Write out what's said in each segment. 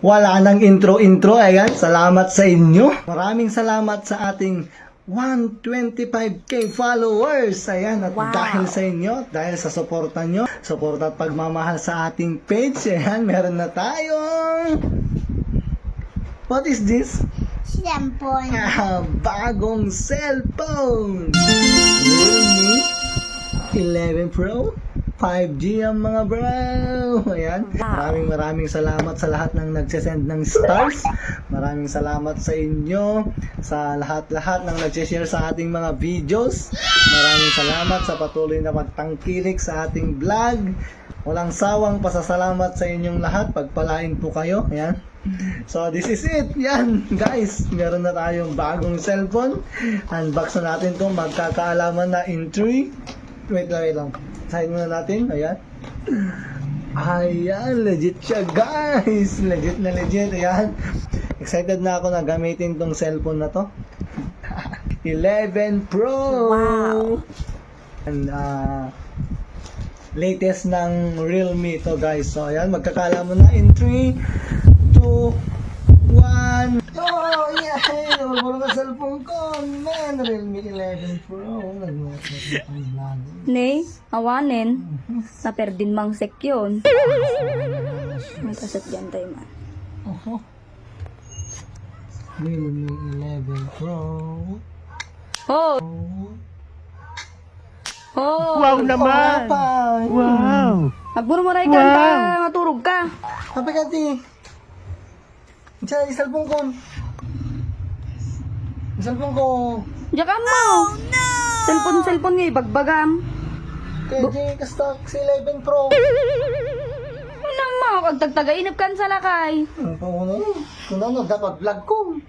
wala nang intro-intro. Ayan, salamat sa inyo. Maraming salamat sa ating 125k followers. Ayan, at Wow. dahil sa inyo, dahil sa suporta nyo, suporta at pagmamahal sa ating page, ayan, meron na tayong... What is this? Cellphone. Ah, bagong cellphone! Realme 11 Pro 5G ang mga bro! Ayan. Maraming maraming salamat sa lahat ng nagsisend ng stars. Maraming salamat sa inyo, sa lahat-lahat ng nagsishare sa ating mga videos. Maraming salamat sa patuloy na pagtangkilik sa ating vlog. Walang sawang pasasalamat sa inyong lahat. Pagpalain po kayo. Ayan. So, this is it. Yan, guys. Meron na tayong bagong cellphone. Unbox na natin to Magkakaalaman na in 3. Wait lang, wait lang. Side muna natin. Ayan. Ayan, legit siya, guys. Legit na legit. Ayan. Excited na ako na gamitin tong cellphone na to. 11 Pro. Wow. And, uh, latest ng Realme to guys. So ayan, magkakalaman na in 3, 2, 1. Oh, yeah! Nababuro ka cellphone ko. Man, Realme 11 Pro. Nag-work ang vlog. Ne, awanin. Sa perdin mang sek yun. May kasat dyan tayo man. Oho. Realme 11 Pro. Oh! Oh! Wow naman! Papa! Wow! Nagburo mo rin ka, wow. maturog ka. Kati. Diyan, yung cellphone ko. Yung cellphone ko. Diyan ka mo. Cellphone, cellphone nga, bagbagam. Kaya di kastak si 11 Pro. Ano mo, kag tagtagainip kan sa lakay. Ano pa mo na yun? Kung ano, dapat vlog ko.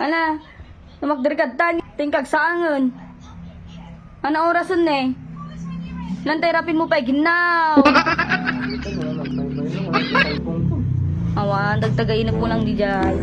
Ala, namagdirikad tan, tingkag sa angon. Ano orason ne? Lantay rapin mo pa, ginaw. Cellphone ko. Awan, dagtagainip mo lang di jay.